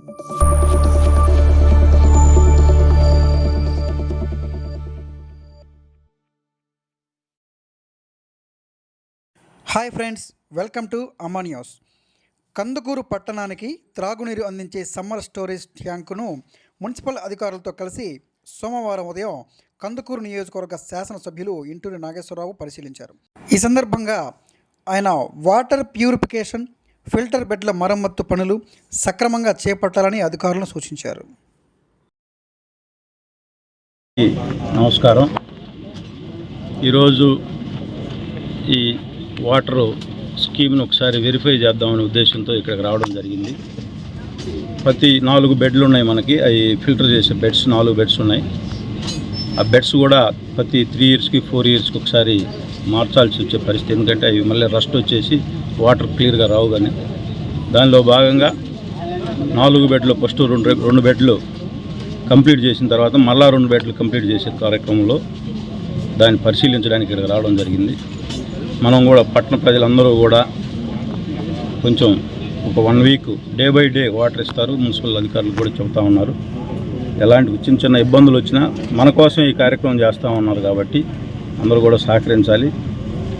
Hi friends welcome to Amma news. Kandukuru పట్టణానికి త్రాగునీరు అందించే సమ్మర్ స్టోరేజ్ ట్యాంకును మున్సిపల్ అధికారులతో కలిసి సోమవారం ఉదయం కందుకూరు నియోజకవర్గ శాసనసభ్యులు ఇంటూరి నాగేశ్వరరావు పరిశీలించారు. ఈ సందర్భంగా ఆయన వాటర్ ప్యూరిఫికేషన్ ఫిల్టర్ బెడ్ల మరమ్మత్తు పనులు సక్రమంగా చేపట్టాలని అధికారులను సూచించారు. నమస్కారం. ఈరోజు ఈ వాటర్ స్కీమ్ను ఒకసారి వెరిఫై చేద్దామనే ఉద్దేశంతో ఇక్కడికి రావడం జరిగింది. ప్రతి నాలుగు బెడ్లు ఉన్నాయి మనకి. అవి ఫిల్టర్ చేసే బెడ్స్ నాలుగు బెడ్స్ ఉన్నాయి. ఆ బెడ్స్ కూడా ప్రతి త్రీ ఇయర్స్కి ఫోర్ ఇయర్స్కి ఒకసారి మార్చాల్సి వచ్చే పరిస్థితి. ఎందుకంటే అవి మళ్ళీ రస్ట్ వచ్చేసి వాటర్ క్లియర్గా రావు కానీ. దానిలో భాగంగా నాలుగు బెడ్లు ఫస్ట్ రెండు రెండు బెడ్లు కంప్లీట్ చేసిన తర్వాత మళ్ళా రెండు బెడ్లు కంప్లీట్ చేసే కార్యక్రమంలో దాన్ని పరిశీలించడానికి ఇక్కడికి రావడం జరిగింది. మనం కూడా పట్టణ ప్రజలందరూ కూడా కొంచెం ఒక one week day by day water ఇస్తారు. మున్సిపల్ అధికారులు కూడా చెబుతా ఉన్నారు. ఎలాంటి చిన్న చిన్న ఇబ్బందులు వచ్చినా మన కోసం ఈ కార్యక్రమం చేస్తూ ఉన్నారు కాబట్టి అందరూ కూడా సహకరించాలి.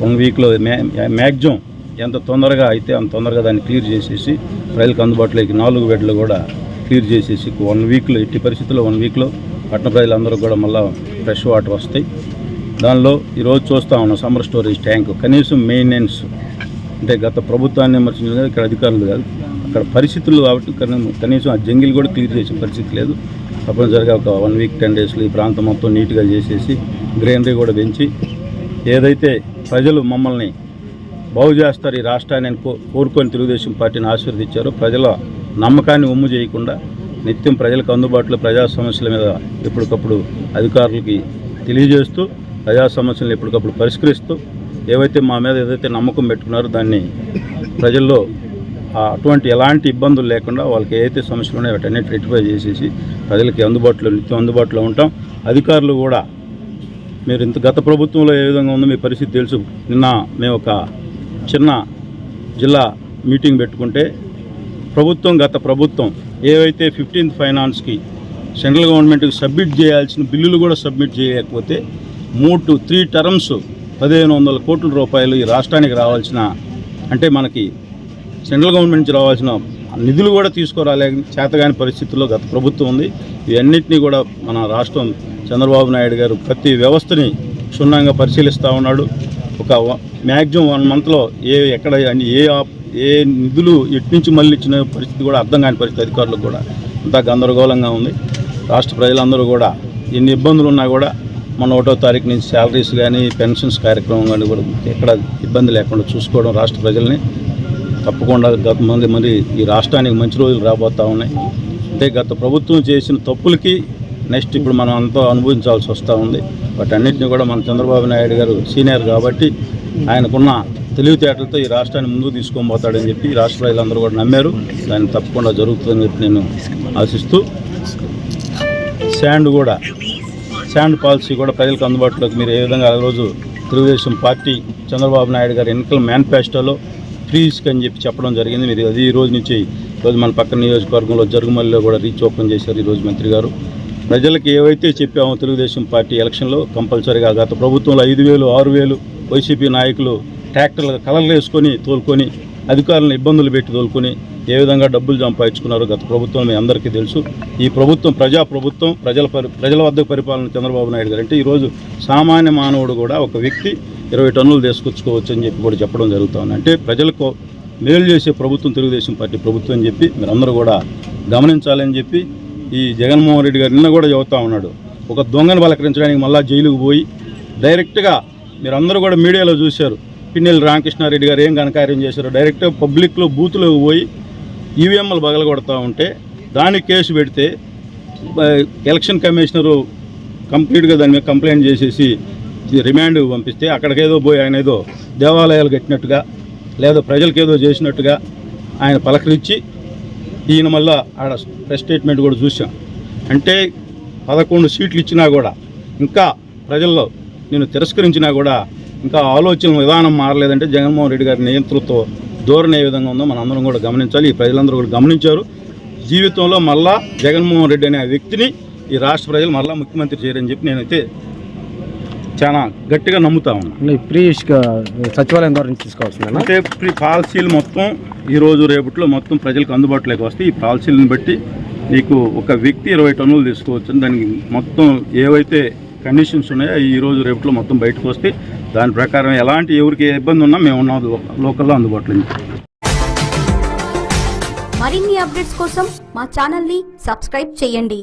వన్ వీక్లో మ్యా మ్యాక్సిమం ఎంత తొందరగా అయితే అంత తొందరగా దాన్ని క్లియర్ చేసేసి ప్రజలకు అందుబాటులోకి నాలుగు బెడ్లు కూడా క్లియర్ చేసేసి వన్ వీక్లో ఎట్టి పరిస్థితుల్లో వన్ వీక్లో పట్టణ ప్రజలందరూ కూడా మళ్ళీ ఫ్రెష్ వాటర్ వస్తాయి. దానిలో ఈరోజు చూస్తూ ఉన్నాం సమ్మర్ స్టోరేజ్ ట్యాంక్ కనీసం మెయింటెనెన్స్ అంటే గత ప్రభుత్వాన్ని విమర్శించడం ఇక్కడ అధికారులు కాదు. అక్కడ పరిస్థితులు కాబట్టి కనీసం ఆ జంగిల్ కూడా క్లియర్ చేసే పరిస్థితి లేదు. తప్పనిసరిగా ఒక వన్ వీక్ టెన్ డేస్లో ఈ ప్రాంతం మొత్తం నీట్గా చేసేసి గ్రీనరీ కూడా పెంచి ఏదైతే ప్రజలు మమ్మల్ని బాగు చేస్తారు ఈ రాష్ట్రాన్ని కో- కోరుకొని తెలుగుదేశం పార్టీని ఆశీర్వదించారో ప్రజల నమ్మకాన్ని ఒమ్ము చేయకుండా నిత్యం ప్రజలకు అందుబాటులో ప్రజా సమస్యల మీద ఎప్పటికప్పుడు అధికారులకి తెలియజేస్తూ ప్రజా సమస్యలను ఎప్పటికప్పుడు పరిష్కరిస్తూ ఏవైతే మా మీద ఏదైతే నమ్మకం పెట్టుకున్నారో దాన్ని ప్రజల్లో అటువంటి ఎలాంటి ఇబ్బందులు లేకుండా వాళ్ళకి ఏదైతే సమస్యలు ఉన్నాయో వాటన్నిటి రెక్టిఫై చేసేసి ప్రజలకి అందుబాటులో నిత్యం అందుబాటులో ఉంటాం. అధికారులు కూడా మీరు ఇంత గత ప్రభుత్వంలో ఏ విధంగా ఉందో మీ పరిస్థితి తెలుసు. నిన్న మేము ఒక చిన్న జిల్లా మీటింగ్ పెట్టుకుంటే ప్రభుత్వం గత ప్రభుత్వం ఏవైతే ఫిఫ్టీన్త్ ఫైనాన్స్కి సెంట్రల్ గవర్నమెంట్కి సబ్మిట్ చేయాల్సిన బిల్లులు కూడా సబ్మిట్ చేయకపోతే మూడు త్రీ టర్మ్స్ పదిహేను వందల కోట్ల రూపాయలు ఈ రాష్ట్రానికి రావాల్సిన అంటే మనకి సెంట్రల్ గవర్నమెంట్ నుంచి రావాల్సిన నిధులు కూడా తీసుకురాలే చేతగాని పరిస్థితుల్లో గత ప్రభుత్వం ఉంది. ఇవన్నింటినీ కూడా మన రాష్ట్రం చంద్రబాబు నాయుడు గారు ప్రతి వ్యవస్థని క్షుణ్ణంగా పరిశీలిస్తూ ఉన్నాడు. ఒక మ్యాక్సిమం వన్ మంత్లో ఏ ఎక్కడ ఏ ఏ నిధులు ఎట్నుంచి మళ్ళీ ఇచ్చిన పరిస్థితి కూడా అర్థం కాని పరిస్థితి అధికారులకు కూడా అంతా గందరగోళంగా ఉంది. రాష్ట్ర ప్రజలందరూ కూడా ఎన్ని ఇబ్బందులు ఉన్నా కూడా మన ఒకటో తారీఖు నుంచి శాలరీస్ కానీ పెన్షన్స్ కార్యక్రమం కానీ కూడా ఎక్కడ ఇబ్బంది లేకుండా చూసుకోవడం రాష్ట్ర ప్రజల్ని తప్పకుండా గత మంది మరి ఈ రాష్ట్రానికి మంచి రోజులు రాబోతూ ఉన్నాయి. అంటే గత ప్రభుత్వం చేసిన తప్పులకి నెక్స్ట్ ఇప్పుడు మనం అంతా అనుభవించాల్సి వస్తూ ఉంది. వాటన్నిటిని కూడా మన చంద్రబాబు నాయుడు గారు సీనియర్ కాబట్టి ఆయనకున్న తెలివితేటలతో ఈ రాష్ట్రాన్ని ముందుకు తీసుకొని పోతాడని చెప్పి రాష్ట్ర ప్రజలందరూ కూడా నమ్మారు. దాన్ని తప్పకుండా జరుగుతుందని చెప్పి నేను ఆశిస్తూ శాండ్ కూడా శాండ్ పాలసీ కూడా ప్రజలకు అందుబాటులోకి మీరు ఏ విధంగా ఆ రోజు తెలుగుదేశం పార్టీ చంద్రబాబు నాయుడు గారి ఎన్నికల మేనిఫెస్టోలో ఫ్రీ ఇసుక అని చెప్పి చెప్పడం జరిగింది. మీరు అది ఈ రోజు నుంచి ఈరోజు మన పక్కన నియోజకవర్గంలో జరుగుమల్లిలో కూడా రీచ్ ఓపెన్ చేశారు ఈరోజు మంత్రి గారు. ప్రజలకు ఏవైతే చెప్పామో తెలుగుదేశం పార్టీ ఎలక్షన్లో కంపల్సరీగా గత ప్రభుత్వంలో ఐదు వేలు ఆరు వేలు వైసీపీ నాయకులు ట్రాక్టర్లు కలర్లు వేసుకొని తోలుకొని అధికారులను ఇబ్బందులు పెట్టి తోలుకొని ఏ విధంగా డబ్బులు సంపాదించుకున్నారో గత ప్రభుత్వం మీ అందరికీ తెలుసు. ఈ ప్రభుత్వం ప్రజా ప్రభుత్వం ప్రజల పరి ప్రజల వద్ద పరిపాలన చంద్రబాబు నాయుడు గారు అంటే ఈరోజు సామాన్య మానవుడు కూడా ఒక వ్యక్తి. ఇరవై టన్నులు తీసుకొచ్చుకోవచ్చు అని చెప్పి కూడా చెప్పడం జరుగుతుంది. అంటే ప్రజలకు మేలు చేసే ప్రభుత్వం తెలుగుదేశం పార్టీ ప్రభుత్వం అని చెప్పి మీరందరూ కూడా గమనించాలని చెప్పి ఈ జగన్మోహన్ రెడ్డి గారు నిన్న కూడా చెబుతా ఉన్నాడు. ఒక దొంగను బలకరించడానికి మళ్ళా జైలుకు పోయి డైరెక్ట్గా మీరందరూ కూడా మీడియాలో చూశారు. పిన్నెల్లి రామకృష్ణారెడ్డి గారు ఏం ఘనకార్యం చేశారు డైరెక్ట్గా పబ్లిక్లో బూత్లోకి పోయి ఈవీఎంలు బగలగొడతా ఉంటే దానికి కేసు పెడితే ఎలక్షన్ కమిషనరు కంప్లీట్గా దాని మీద కంప్లైంట్ చేసేసి రిమాండ్ పంపిస్తే అక్కడికేదో పోయి ఆయన ఏదో దేవాలయాలు కట్టినట్టుగా లేదా ప్రజలకేదో చేసినట్టుగా ఆయన పలకరించి ఈయన మళ్ళా ఆడ ప్రెస్ స్టేట్మెంట్ కూడా చూసాం అంటే పదకొండు సీట్లు ఇచ్చినా కూడా ఇంకా ప్రజల్లో నేను తిరస్కరించినా కూడా ఇంకా ఆలోచన విధానం మారలేదంటే జగన్మోహన్ రెడ్డి గారి నియంతృత్వం ధోరణి ఏ విధంగా ఉందో మనందరం అందరం కూడా గమనించాలి. ఈ ప్రజలందరూ కూడా గమనించారు. జీవితంలో మళ్ళా జగన్మోహన్ రెడ్డి అనే వ్యక్తిని ఈ రాష్ట్ర ప్రజలు మళ్ళా ముఖ్యమంత్రి చేయరని చెప్పి నేనైతే చాలా గట్టిగా నమ్ముతా ఉన్నాను ప్రీ సచివాలయం ద్వారా నుంచి తీసుకోవాల్సిందేనా? అంటే ఈ పాలసీలు మొత్తం ఈ రోజు రేపట్లో మొత్తం ప్రజలకు అందుబాటులోకి వస్తాయి ఈ పాలసీలను బట్టి నీకు ఒక వ్యక్తి ఇరవై టన్నులు తీసుకోవచ్చు దానికి మొత్తం ఏవైతే కండిషన్స్ ఉన్నాయో అవి ఈ రోజు రేపట్లో మొత్తం బయటకు వస్తాయి దాని ప్రకారం ఎలాంటి ఎవరికి ఏ ఇబ్బంది ఉన్నా మేము ఉన్నాం లోకల్లో అందుబాటులో. మరిన్ని అప్డేట్స్ కోసం మా ఛానల్ని సబ్స్క్రైబ్ చేయండి.